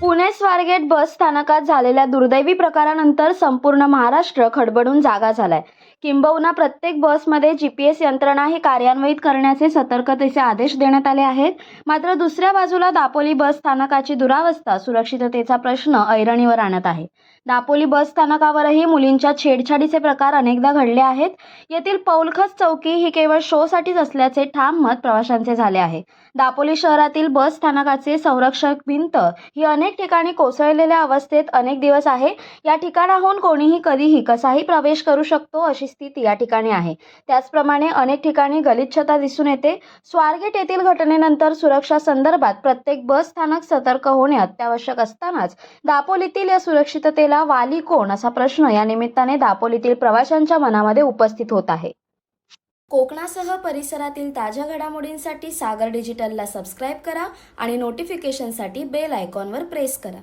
पुणे स्वारगेट बस स्थानकात झालेल्या दुर्दैवी प्रकारानंतर संपूर्ण महाराष्ट्र खडबडून जागा झालाय. किंबहुना प्रत्येक बसमध्ये जी पी एस यंत्रणा ही कार्यान्वित करण्याचे सतर्कतेचे आदेश देण्यात आले आहेत. मात्र दुसऱ्या बाजूला दापोली बस स्थानकाची दुरावस्था सुरक्षिततेचा प्रश्न ऐरणीवर आणत आहे. दापोली बस स्थानकावरही मुलींच्या छेडछाडीचे प्रकार अनेकदा घडले आहेत. येथील पौलखस चौकी ही केवळ शोसाठीच असल्याचे ठाम मत प्रवाशांचे झाले आहे. दापोली शहरातील बस स्थानकाचे संरक्षक भिंत ही अनेक ठिकाणी कोसळलेल्या अवस्थेत अनेक दिवस आहे. या ठिकाणाहून कोणीही कधीही कसाही प्रवेश करू शकतो अशी स्थिती या ठिकाणी आहे. त्याचप्रमाणे अनेक ठिकाणी गलिच्छता दिसून येते. स्वारगेट येथील घटनेनंतर सुरक्षा संदर्भात प्रत्येक बस स्थानक सतर्क होणे अत्यावश्यक असतानाच दापोलीतील या सुरक्षिततेला वाली कोण असा प्रश्न या निमित्ताने दापोलीतील प्रवाशांच्या मनामध्ये उपस्थित होत आहे. कोकणासह परिसरातील ताज्या घडामोडींसाठी सागर डिजिटलला सबस्क्राईब करा आणि नोटिफिकेशनसाठी बेल आयकॉनवर प्रेस करा.